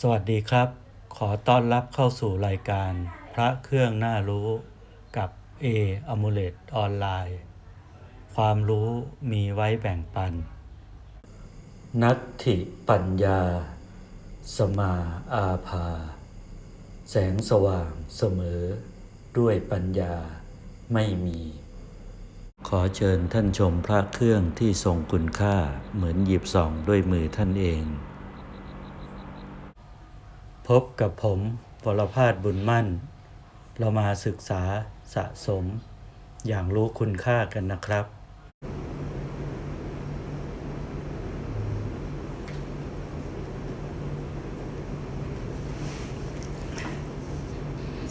สวัสดีครับ ขอต้อนรับเข้าสู่รายการพระเครื่องน่ารู้กับ A a m u l e t ออนไลน์ ความรู้มีไว้แบ่งปัน นัตถิปัญญา สมาอาภา แสงสว่างเสมอ ด้วยปัญญาไม่มี ขอเชิญท่านชมพระเครื่องที่ทรงคุณค่าเหมือนหยิบส่องด้วยมือท่านเอง พบกับผมวรพาสบุญมั่น เรามาศึกษาสะสม อย่างรู้คุณค่ากันนะครับ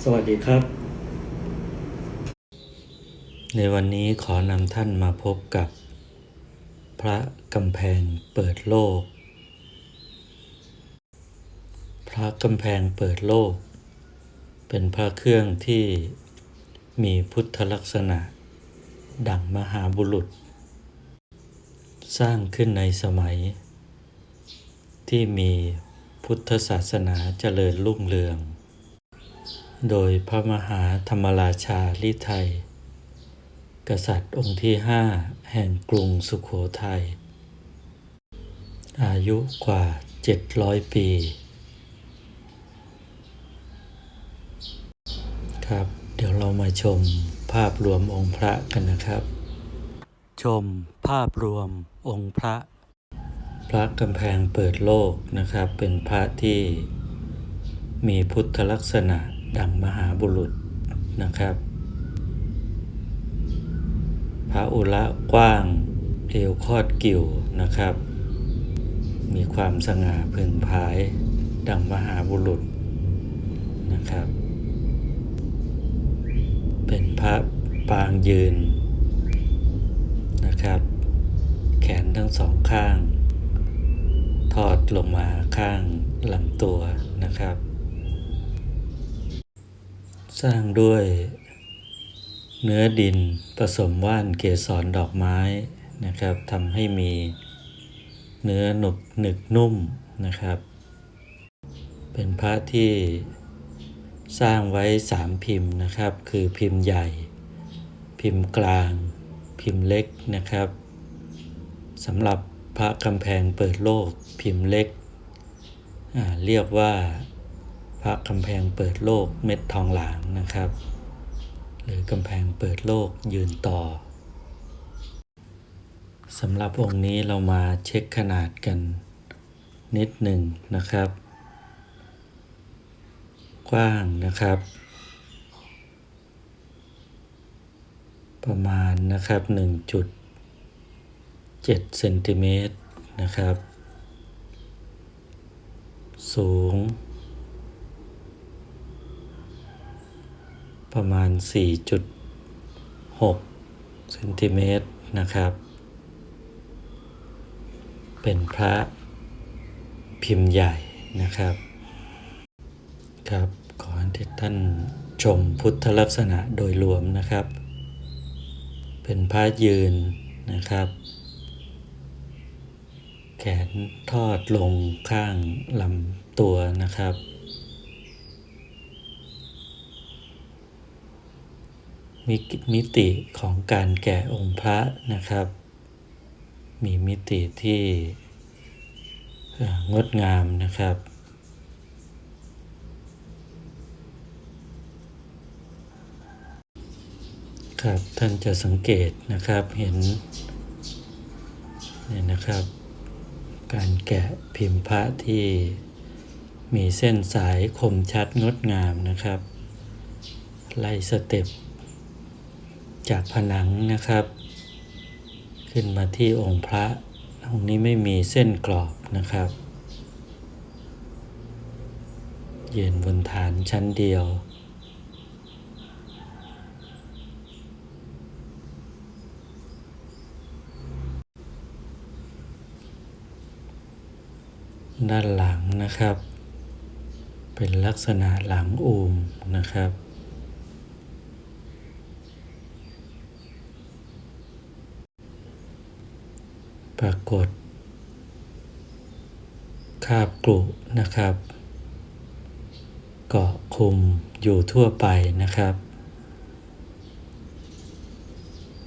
สวัสดีครับ ในวันนี้ขอนำท่านมาพบกับ พระกำแพงเปิดโลก พระกำแพงเปิดโลก เป็นพระเครื่องที่มีพุทธลักษณะ ดั่งมหาบุรุษ สร้างขึ้นในสมัย ที่มีพุทธศาสนาเจริญรุ่งเรือง โดยพระมหาธรรมราชาลิไทย กษัตริย์องค์ที่ห้าแห่งกรุงสุขโขทัยอายุกว่า 700 ปี ครับ เดี๋ยวเรามาชมภาพรวมองค์พระกันนะครับ ชมภาพรวมองค์พระ พระกำแพงเปิดโลกนะครับ เป็นพระที่มีพุทธลักษณะดังมหาบุรุษนะครับ พระอุระกว้างเอวคอดกิ่วนะครับ มีความสง่าเพึงพายดังมหาบุรุษนะครับ เป็นพระปางยืนนะครับ แขนทั้งสองข้าง ทอดลงมาข้างลำตัวนะครับ สร้างด้วยเนื้อดินผสมว่านเกสรดอกไม้นะครับทำให้มีเนื้อหนุบหนึกนุ่มนะครับ เป็นพระที่ สร้างไว้สามพิมพ์นะครับ คือพิมพ์ใหญ่ พิมพ์กลาง พิมพ์เล็กนะครับสำหรับพระกำแพงเปิดโลกพิมพ์เล็ก เรียกว่า พระกำแพงเปิดโลกเม็ดทองหลางนะครับ หรือกำแพงเปิดโลกยืนต่อสำหรับองค์นี้เรามาเช็คขนาดกันนิดหนึ่งนะครับ ว้างนะครับ ประมาณนะครับ 1.7เซนติเมตรนะครับ สูง ประมาณ 4.6เซนติเมตรนะครับ เป็นพระพิมพ์ใหญ่นะครับครับ ขอให้ท่านชมพุทธลักษณะโดยรวมนะครับ เป็นพระยืนนะครับ แขนทอดลงข้างลำตัวนะครับ มีมิติของการแกะองค์พระนะครับ มีมิติที่งดงามนะครับ ครับท่านจะสังเกตนะครับเห็นเนี่ยนะครับ การแกะพิมพ์พระที่มีเส้นสายคมชัดงดงามนะครับ ไล่สเต็ปจากผนังนะครับ ขึ้นมาที่องค์พระองค์นี้ไม่มีเส้นกรอบนะครับ เยืนบนฐานชั้นเดียว ด้านหลังนะครับ เป็นลักษณะหลังอูมนะครับ ปรากฏ คาบกรุนะครับ เกาะคลุมอยู่ทั่วไปนะครับ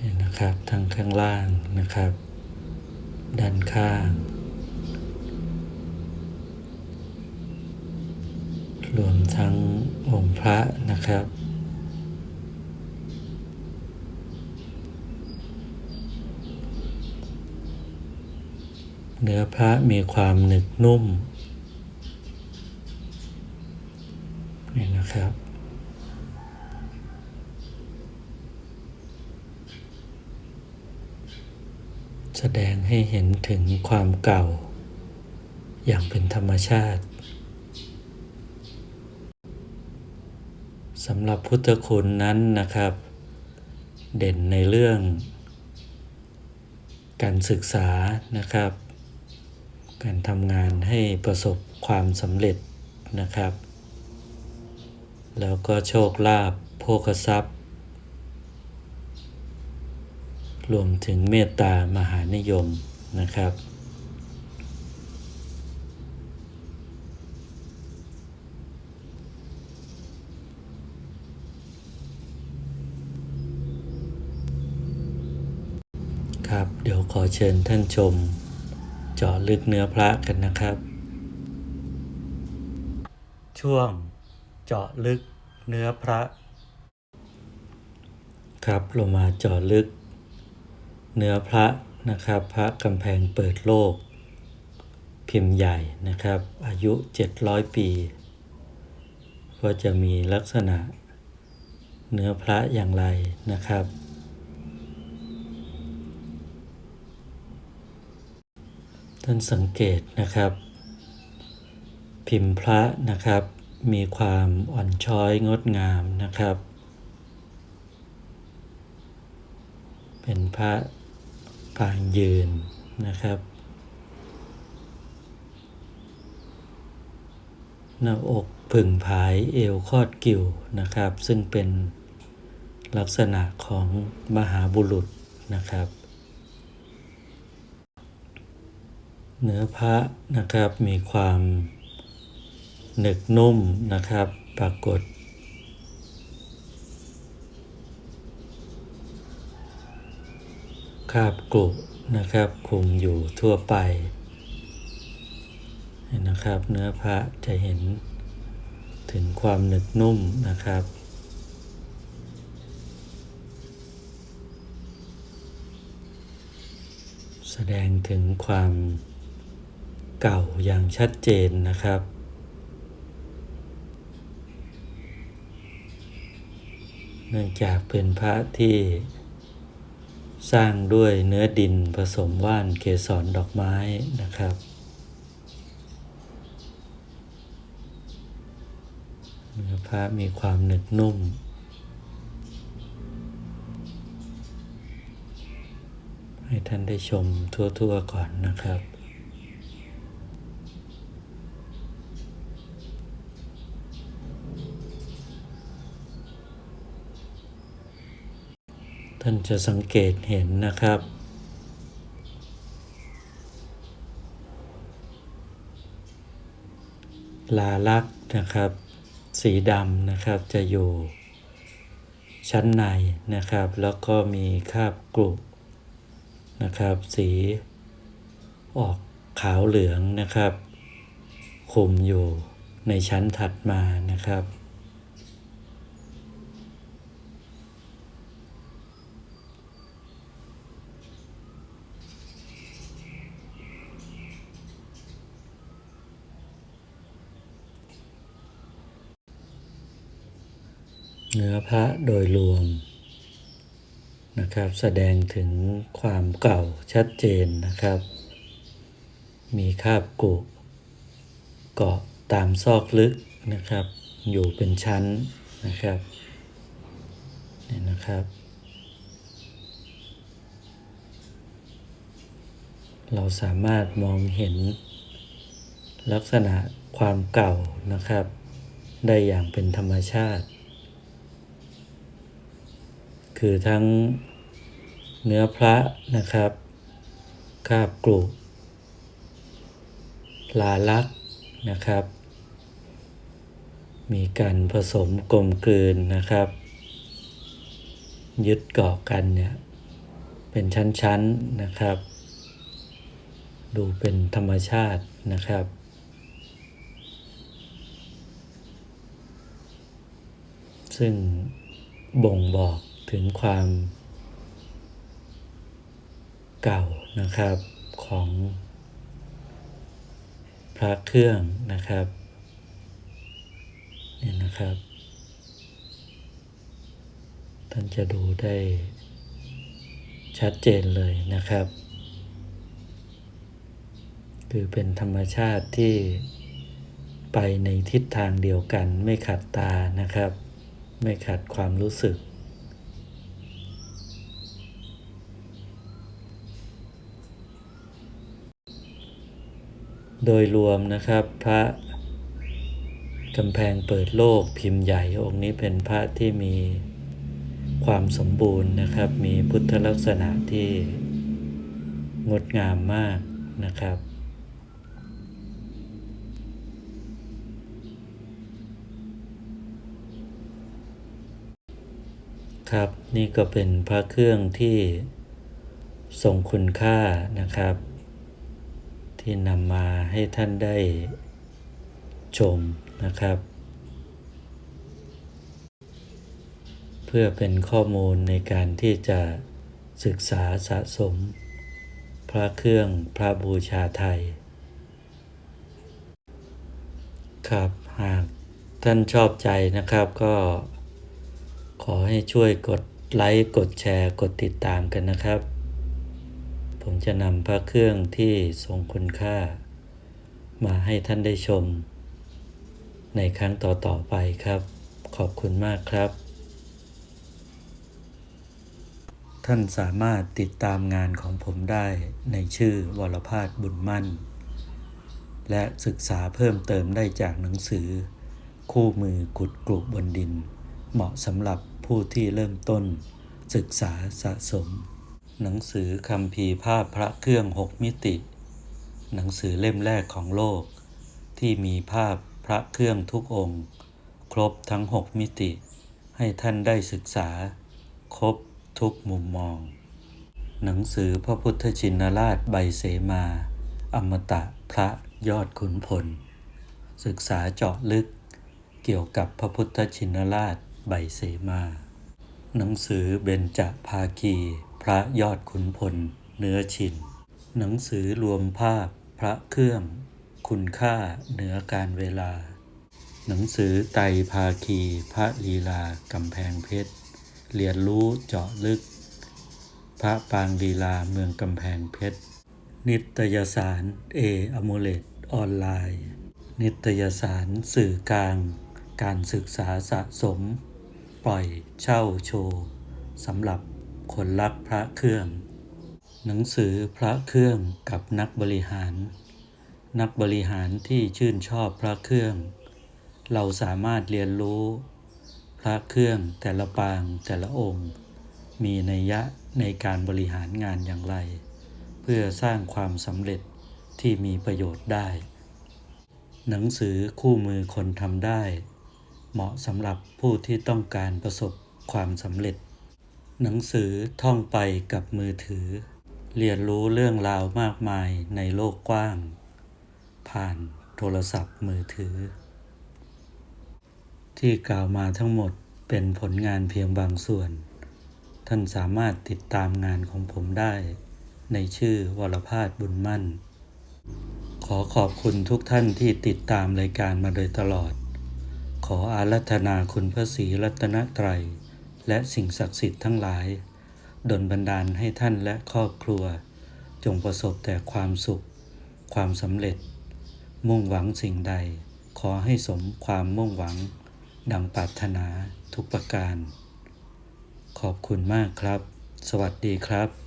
นี่นะครับทั้งข้างล่างนะครับ ด้านข้าง รวมทั้งองค์พระนะครับ เนื้อพระมีความหนึบนุ่มนี่นะครับแสดงให้เห็นถึงความเก่า อย่างเป็นธรรมชาติ สำหรับพุทธคุณนั้นนะครับ เด่นในเรื่อง การศึกษานะครับ การทำงานให้ประสบความสำเร็จนะครับ แล้วก็โชคลาภโภคทรัพย์ รวมถึงเมตตามหานิยมนะครับครับ เดี๋ยวข อเชิญท่านชม เจาะลึกเนื้อพระกันนะครับ ช่วงเจาะลึกเนื้อพระ ครับเรามาเจาะลึก เนื้อพระนะครับ พระกำแพงเปิดโลก พิมพ์ใหญ่นะครับ อายุ 700 ปี ก็จะมีลักษณะเนื้อพระอย่างไรนะครับ ท่านสังเกตนะครับ พิมพ์พระนะครับ มีความอ่อนช้อยงดงามนะครับ เป็นพระปางยืนนะครับหน้าอกผึ่งผายเอวคอดกิ่วนะครับ ซึ่งเป็นลักษณะของมหาบุรุษนะครับ เนื้อพระนะครับมีความหนึกนุ่มนะครับ ปรากฏ คาบกรุนะครับคุมอยู่ทั่วไปเห็นนะครับ เนื้อพระจะเห็นถึงความหนึกนุ่มนะครับแสดงถึงความ เก่าอย่างชัดเจนนะครับ เนื่องจากเป็นพระที่สร้างด้วยเนื้อดินผสมว่านเกสรดอกไม้นะครับ เนื้อพระมีความหนึบนุ่ม ให้ท่านได้ชมทั่วๆก่อนนะครับ ท่านจะสังเกตเห็นนะครับ ลาลักษ์นะครับ สีดำนะครับจะอยู่ชั้นในนะครับ แล้วก็มีคราบกรุนะครับ สีออกขาวเหลืองนะครับ คุมอยู่ในชั้นถัดมานะครับ เนื้อพระโดยรวมนะครับแสดงถึงความเก่าชัดเจนนะครับ มีคาบกุเกาะตามซอกลึกนะครับ อยู่เป็นชั้นนะครับนี่นะครับ เราสามารถมองเห็นลักษณะความเก่านะครับ ได้อย่างเป็นธรรมชาติ คือทั้งเนื้อพระนะครับคาบกรุลาลักษ์นะครับ มีการผสมกลมกลืนนะครับ ยึดเกาะกันเนี่ยเป็นชั้นๆนะครับ ดูเป็นธรรมชาตินะครับ ซึ่งบ่งบอก ถึงความเก่านะครับของพระเครื่องนะครับเนี่ยนะครับ ท่านจะดูได้ชัดเจนเลยนะครับ คือเป็นธรรมชาติที่ไปในทิศทางเดียวกัน ไม่ขัดตานะครับ ไม่ขัดความรู้สึก โดยรวมนะครับพระกำแพงเปิดโลกพิมพ์ใหญ่องค์นี้เป็นพระที่มีความสมบูรณ์นะครับ มีพุทธลักษณะที่งดงามมากนะครับ ครับนี่ก็เป็นพระเครื่องที่ทรงคุณค่านะครับ ที่นำมาให้ท่านได้ชมนะครับ เพื่อเป็นข้อมูลในการที่จะศึกษาสะสม พระเครื่องพระบูชาไทย ครับหากท่านชอบใจนะครับก็ขอให้ช่วยกดไลค์ กดแชร์ กดติดตามกันนะครับ ผมจะนำพระเครื่องที่ทรงคุณค่า มาให้ท่านได้ชม ในครั้งต่อๆไปครับ ขอบคุณมากครับ ท่านสามารถติดตามงานของผมได้ในชื่อวรพาสบุญมั่น และศึกษาเพิ่มเติมได้จากหนังสือ คู่มือกุดกลุบบนดิน เหมาะสำหรับผู้ที่เริ่มต้น ศึกษาสะสม หนังสือคำพีภาพพระเครื่องหกมิติ หนังสือเล่มแรกของโลก ที่มีภาพพระเครื่องทุกองค์ ครบทั้งหกมิติ ให้ท่านได้ศึกษา ครบทุกมุมมอง หนังสือพระพุทธชินราชใบเสมา อมตะพระยอดขุนพล ศึกษาเจาะลึก เกี่ยวกับพระพุทธชินราชใบเสมา หนังสือเบญจภาคี พระยอดขุนพล เนื้อชิน หนังสือรวมภาพพระเครื่อง คุณค่าเหนือการเวลา หนังสือไตภาคี พระลีลากำแพงเพชร เรียนรู้เจาะลึก พระปางลีลาเมืองกำแพงเพชร นิตยสารเออโมเลตออนไลน์ นิตยสารสื่อกลาง การศึกษาสะสม ปล่อยเช่าโชว์สำหรับ คนรักพระเครื่อง หนังสือพระเครื่องกับนักบริหาร นักบริหารที่ชื่นชอบพระเครื่อง เราสามารถเรียนรู้ พระเครื่องแต่ละปางแต่ละองค์ มีนัยยะในการบริหารงานอย่างไร เพื่อสร้างความสำเร็จที่มีประโยชน์ได้ หนังสือคู่มือคนทำได้ เหมาะสำหรับผู้ที่ต้องการประสบความสำเร็จ หนังสือท่องไปกับมือถือ เรียนรู้เรื่องราวมากมายในโลกกว้าง ผ่านโทรศัพท์มือถือ ที่กล่าวมาทั้งหมดเป็นผลงานเพียงบางส่วน ท่านสามารถติดตามงานของผมได้ ในชื่อวรพาสบุญมั่น ขอขอบคุณทุกท่านที่ติดตามรายการมาโดยตลอด ขออารัธนาคุณพระศรีรัตนตรัย และสิ่งศักดิ์สิทธิ์ทั้งหลาย ดลบันดาลให้ท่านและครอบครัว จงประสบแต่ความสุข ความสำเร็จ มุ่งหวังสิ่งใด ขอให้สมความมุ่งหวัง ดังปรารถนาทุกประการ ขอบคุณมากครับ สวัสดีครับ